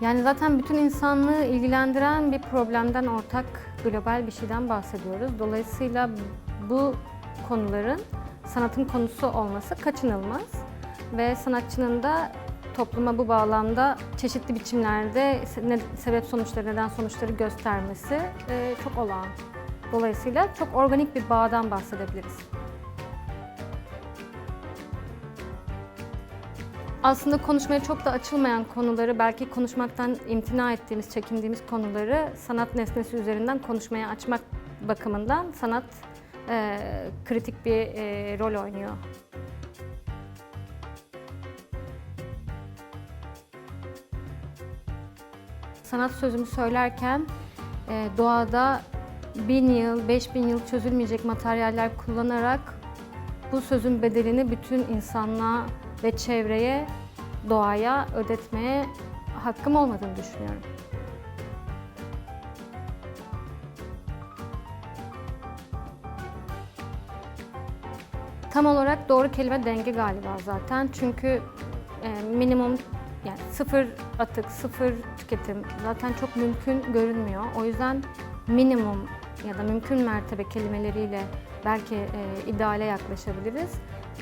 Yani zaten bütün insanlığı ilgilendiren bir problemden ortak global bir şeyden bahsediyoruz. Dolayısıyla bu konuların sanatın konusu olması kaçınılmaz ve sanatçının da topluma bu bağlamda çeşitli biçimlerde sebep sonuçları, neden sonuçları göstermesi çok olağan. Dolayısıyla çok organik bir bağdan bahsedebiliriz. Aslında konuşmaya çok da açılmayan konuları, belki konuşmaktan imtina ettiğimiz, çekindiğimiz konuları sanat nesnesi üzerinden konuşmaya açmak bakımından sanat e, kritik bir e, rol oynuyor. Sanat sözümü söylerken e, doğada bin yıl, beş bin yıl çözülmeyecek materyaller kullanarak bu sözün bedelini bütün insanlığa ve çevreye, doğaya ödetmeye hakkım olmadığını düşünüyorum. Tam olarak doğru kelime denge galiba zaten. Çünkü e, minimum yani sıfır atık, sıfır tüketim zaten çok mümkün görünmüyor. O yüzden minimum ya da mümkün mertebe kelimeleriyle belki e, ideale yaklaşabiliriz.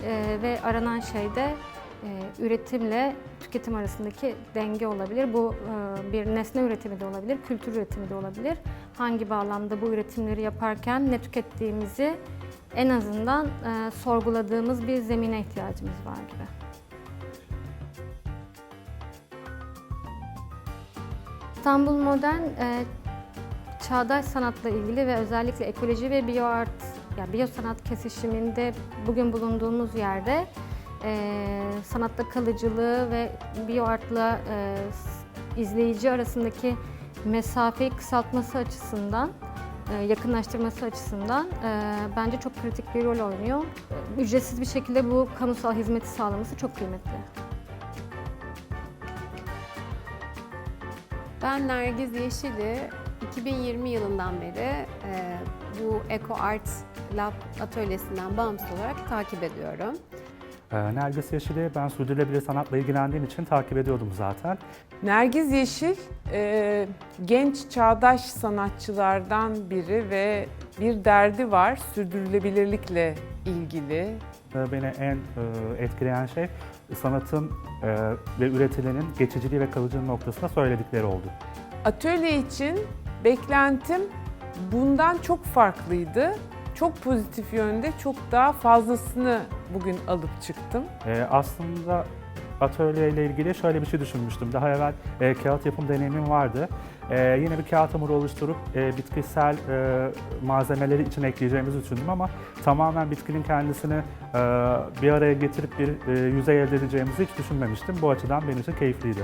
E, ve aranan şey de e, üretimle tüketim arasındaki denge olabilir. Bu e, bir nesne üretimi de olabilir, kültür üretimi de olabilir. Hangi bağlamda bu üretimleri yaparken ne tükettiğimizi en azından e, sorguladığımız bir zemine ihtiyacımız var gibi. İstanbul Modern e, çağdaş sanatla ilgili ve özellikle ekoloji ve biyo art, yani biyo sanat kesişiminde bugün bulunduğumuz yerde e, sanatta kalıcılığı ve biyo artla e, izleyici arasındaki mesafeyi kısaltması açısından, e, yakınlaştırması açısından e, bence çok kritik bir rol oynuyor. E, Ücretsiz bir şekilde bu kamusal hizmeti sağlaması çok kıymetli. Ben Nergiz Yeşil'i 2020 yılından beri bu Eco Art Lab atölyesinden bağımsız olarak takip ediyorum. Ee, Nergis Yeşil'i ben sürdürülebilir sanatla ilgilendiğim için takip ediyordum zaten. Nergiz Yeşil e, genç çağdaş sanatçılardan biri ve bir derdi var sürdürülebilirlikle ilgili. Ee, Beni en e, etkileyen şey sanatın e, ve üretilenin geçiciliği ve kalıcılığı noktasında söyledikleri oldu. Atölye için beklentim bundan çok farklıydı. Çok pozitif yönde çok daha fazlasını bugün alıp çıktım. Ee, Aslında atölye ile ilgili şöyle bir şey düşünmüştüm. Daha evvel e, kağıt yapım deneyimim vardı. E, yine bir kağıt hamuru oluşturup e, bitkisel e, malzemeleri için ekleyeceğimizi düşündüm ama tamamen bitkinin kendisini e, bir araya getirip bir e, yüzey elde edeceğimizi hiç düşünmemiştim. Bu açıdan benim için keyifliydi.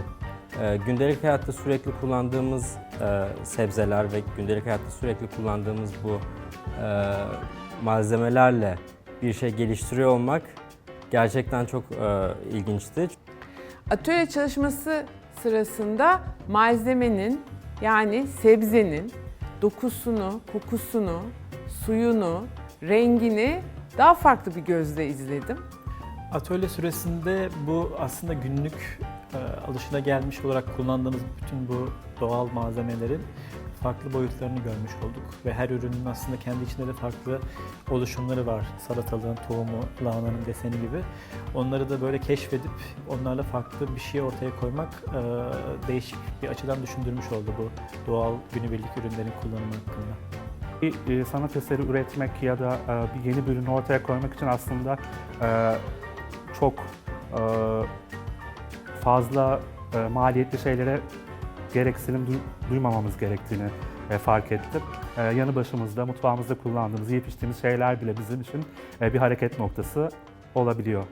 Ee, Gündelik hayatta sürekli kullandığımız e, sebzeler ve gündelik hayatta sürekli kullandığımız bu e, malzemelerle bir şey geliştiriyor olmak gerçekten çok e, ilginçti. Atölye çalışması sırasında malzemenin yani sebzenin dokusunu, kokusunu, suyunu, rengini daha farklı bir gözle izledim. Atölye süresinde bu aslında günlük e, alışılagelmiş olarak kullandığımız bütün bu doğal malzemelerin farklı boyutlarını görmüş olduk ve her ürünün aslında kendi içinde de farklı oluşumları var. Salatalığın tohumu, lahananın deseni gibi. Onları da böyle keşfedip onlarla farklı bir şey ortaya koymak e, değişik bir açıdan düşündürmüş oldu bu doğal günübirlik ürünlerin kullanımı hakkında. Bir e, sanat eseri üretmek ya da e, bir yeni bir ürünü ortaya koymak için aslında e, çok e, fazla e, maliyetli şeylere gereksinim duy- duymamamız gerektiğini e, fark ettim. E, yanı başımızda, mutfağımızda kullandığımız, yiyip içtiğimiz şeyler bile bizim için e, bir hareket noktası olabiliyor.